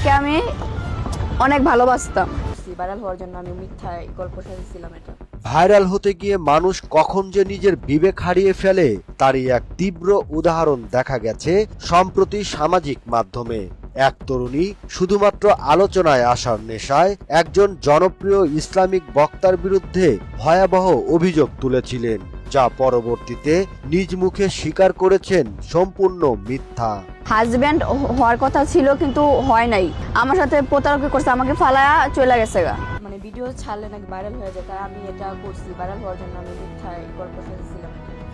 তাকে আমি অনেক ভালোবাসতাম। ভাইরাল হওয়ার জন্য আমি মিথ্যায় গল্প সাজিয়েছিলাম এটা। ভাইরাল হতে গিয়ে মানুষ কখন যে নিজের বিবেক হারিয়ে ফেলে তারই এক তীব্র উদাহরণ দেখা গেছে সম্প্রতি সামাজিক মাধ্যমে। এক তরুণী শুধুমাত্র আলোচনায় আসার নেশায় একজন জনপ্রিয় ইসলামিক বক্তার বিরুদ্ধে ভয়াবহ অভিযোগ তুলেছিলেন। যা পরবর্তীতে নিজ মুখে স্বীকার করেছেন সম্পূর্ণ মিথ্যা। হাজব্যান্ড হওয়ার কথা ছিল কিন্তু হয় নাই। আমার সাথে প্রতারক করছে আমাকে ফালায়া চলে গেছে গা। মানে ভিডিও ছাড়লে নাকি ভাইরাল হয়ে যায় তাই আমি এটা করছি। ভাইরাল হওয়ার জন্য আমি মিথ্যা গল্প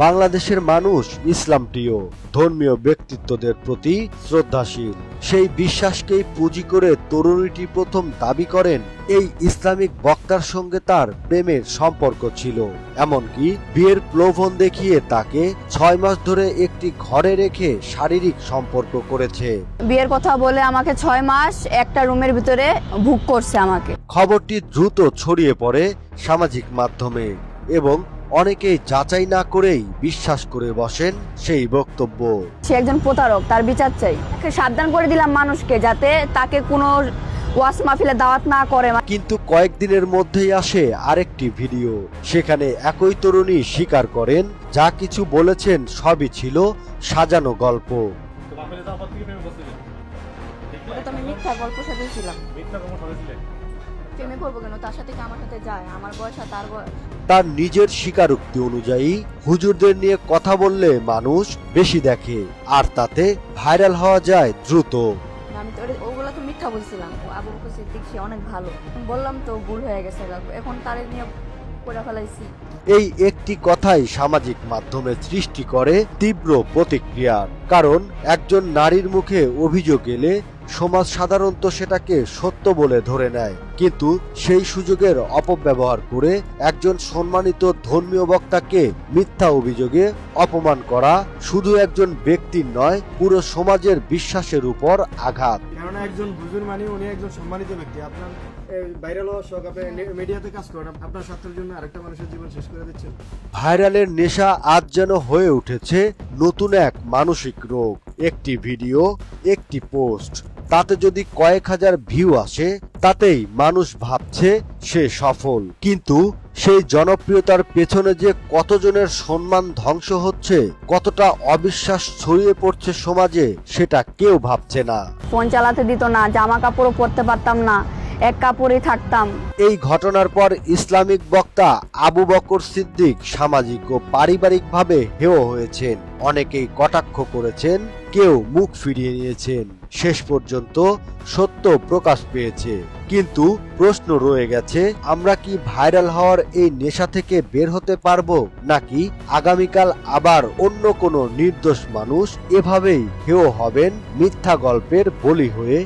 বাংলাদেশের মানুষ ইসলাম প্রিয় ধর্মীয় ব্যক্তিত্বদের প্রতি শ্রদ্ধাশীল। সেই বিশ্বাসকেই পুঁজি করে তরুণীটি প্রথম দাবি করেন এই ইসলামিক বক্তার সঙ্গে তার প্রেমের সম্পর্ক ছিল। এমনকি বিয়ের প্রলোভন দেখিয়ে তাকে ছয় মাস ধরে একটি ঘরে রেখে শারীরিক সম্পর্ক করেছে। বিয়ের কথা বলে আমাকে ছয় মাস একটা রুমের ভিতরে বুক করছে আমাকে। খবরটি দ্রুত ছড়িয়ে পড়ে সামাজিক মাধ্যমে এবং অনেকেই যাচাই না করেই বিশ্বাস করে বসেন সেই বক্তব্য। সে একজন প্রতারক তার বিচার চাই। তাকে সাবধান করে দিলাম মানুষকে যাতে তাকে কোনো ওয়াস মাহফিলে দাওয়াত না করে। কিন্তু কয়েকদিনের মধ্যেই আসে আরেকটি ভিডিও। সেখানে একই তরুণী স্বীকার করেন যা কিছু বলেছেন সবই ছিল সাজানো গল্প। মিথ্যা গল্প সাজিয়েছিলাম। মিথ্যা প্রেমে করব কেন? তার সাথে কি আমার সাথে যায়? আমার বয়স আর তার বয়স? তার নিজের স্বীকারোক্তি অনুযায়ী হুজুরদের নিয়ে কথা বললে মানুষ বেশি দেখে আর তাতে ভাইরাল হওয়া যায় দ্রুত। আমি তো ওগুলো তো মিথ্যা বলছিলাম। ও আবু বকর সিদ্দিক সে অনেক ভালো। বললাম তো ভুল হয়ে গেছে এখন তারে নিয়ে করে ফেলাইছি। এই একটি কথাই সামাজিক মাধ্যমে সৃষ্টি করে তীব্র প্রতিক্রিয়ার কারণ একজন নারীর মুখে অভিযোগ এলে সমাজ সাধারণত সেটাকে সত্য বলে ধরে নেয়। কিন্তু সেই সুযোগের অপব্যবহার করে একজন সম্মানিত ধর্মীয় বক্তাকে মিথ্যা অভিযোগে অপমান করা শুধু একজন ব্যক্তির নয় পুরো সমাজের বিশ্বাসের উপর আঘাত। কেননা একজন হুজুর মানে উনি একজন সম্মানিত ব্যক্তি। আপনার ভাইরাল হওয়ার শখ আপনি মিডিয়াতে কাজ করেন আপনার স্বার্থের জন্য আরেকটা মানুষের জীবন শেষ করে দিচ্ছেন। ভাইরালের নেশা আজ যেন হয়ে উঠেছে নতুন এক মানসিক রোগ। একটি ভিডিও একটি পোস্ট। তাতে যদি কয়েক হাজার ভিউ আসে তাতেই মানুষ ভাবছে সে সফল। কিন্তু সেই জনপ্রিয়তার পেছনে যে কতজনের সম্মান ধ্বংস হচ্ছে কতটা অবিশ্বাস ছড়িয়ে পড়ছে সমাজে সেটা কেউ ভাবছে না। ফোন চালাতে দিত না জামা কাপড়ও পরতে পারতাম না এক কাপড়ে থাকতাম। এই ঘটনার পর ইসলামিক বক্তা আবু বকর সিদ্দিক সামাজিক ও পারিবারিকভাবে হেয় হয়েছেন। অনেকেই কটাক্ষ করেছেন কেউ মুখ ফিরিয়ে নিয়েছেন। শেষ পর্যন্ত সত্য প্রকাশ পেয়েছে। কিন্তু প্রশ্ন রয়ে গেছে, আমরা কি ভাইরাল হওয়ার এই নেশা থেকে বের হতে পারব, নাকি আগামীকাল আবার অন্য কোনো নির্দোষ মানুষ এভাবেই হেয় হবেন মিথ্যা গল্পের বলি হয়ে?